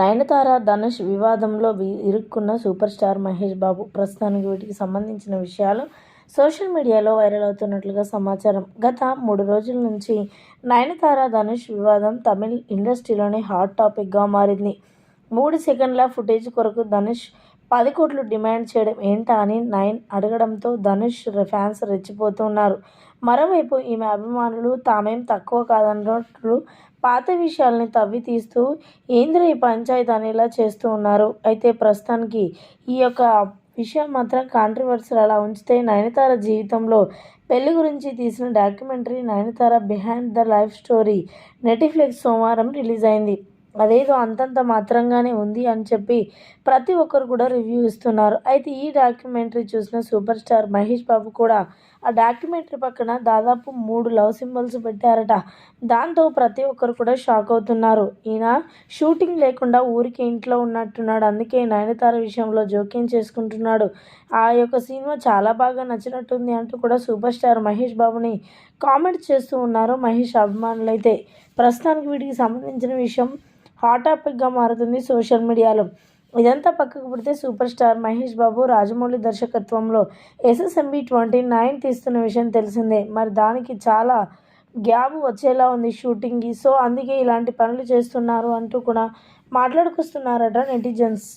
నయనతార ధనుష్ వివాదంలో ఇరుక్కున్న super star Mahesh బాబు ప్రస్తుతానికి వీటికి సంబంధించిన విషయాలు సోషల్ మీడియాలో వైరల్ అవుతున్నట్లుగా సమాచారం. గత మూడు రోజుల నుంచి నయనతార ధనుష్ వివాదం తమిళ్ ఇండస్ట్రీలోనే హాట్ టాపిక్గా మారింది. మూడు సెకండ్ల ఫుటేజ్ కొరకు ధనుష్ పది కోట్లు డిమాండ్ చేయడం ఏంటా అని నయన్ అడగడంతో ధనుష్ ఫ్యాన్స్ రెచ్చిపోతున్నారు. మరోవైపు ఈమె అభిమానులు తామేం తక్కువ కాదన్నట్లు పాత విషయాల్ని తవ్వి తీస్తూ ఏంద్ర ఈ పంచాయతీ అనేలా చేస్తూ ఉన్నారు. అయితే ప్రస్తుతానికి ఈ యొక్క విషయం మాత్రం కాంట్రవర్సల్ అలా ఉంచితే నయనతార జీవితంలో పెళ్ళి గురించి తీసిన documentary Nayanthara behind the life story Netflix సోమవారం రిలీజ్ అయింది. అదేదో అంతంత మాత్రంగానే ఉంది అని చెప్పి ప్రతి ఒక్కరు కూడా రివ్యూ ఇస్తున్నారు. అయితే ఈ డాక్యుమెంటరీ చూసిన సూపర్ స్టార్ మహేష్ బాబు కూడా ఆ డాక్యుమెంటరీ పక్కన దాదాపు మూడు లవ్ సింబల్స్ పెట్టారట. దాంతో ప్రతి ఒక్కరు కూడా షాక్ అవుతున్నారు. ఈయన షూటింగ్ లేకుండా ఊరికి ఇంట్లో ఉన్నట్టున్నాడు. అందుకే నయనతార విషయంలో జోక్యం చేసుకుంటున్నాడు. ఆ యొక్క సినిమా చాలా బాగా నచ్చినట్టుంది అంటూ కూడా సూపర్ స్టార్ మహేష్ బాబుని కామెంట్ చేస్తూ ఉన్నారు. మహేష్ అభిమానులు అయితే ప్రస్తుతానికి వీటికి సంబంధించిన విషయం హాట్ టాపిక్గా మారుతుంది సోషల్ మీడియాలో. ఇదంతా పక్కకు పెడితే సూపర్ స్టార్ మహేష్ బాబు రాజమౌళి దర్శకత్వంలో ఎస్ఎస్ఎంబి ట్వంటీ నైన్ తీస్తున్న విషయం తెలిసిందే. మరి దానికి చాలా గ్యాబ్ వచ్చేలా ఉంది షూటింగ్కి. సో అందుకే ఇలాంటి పనులు చేస్తున్నారు అంటూ కూడా మాట్లాడుకొస్తున్నారట నెటిజన్స్.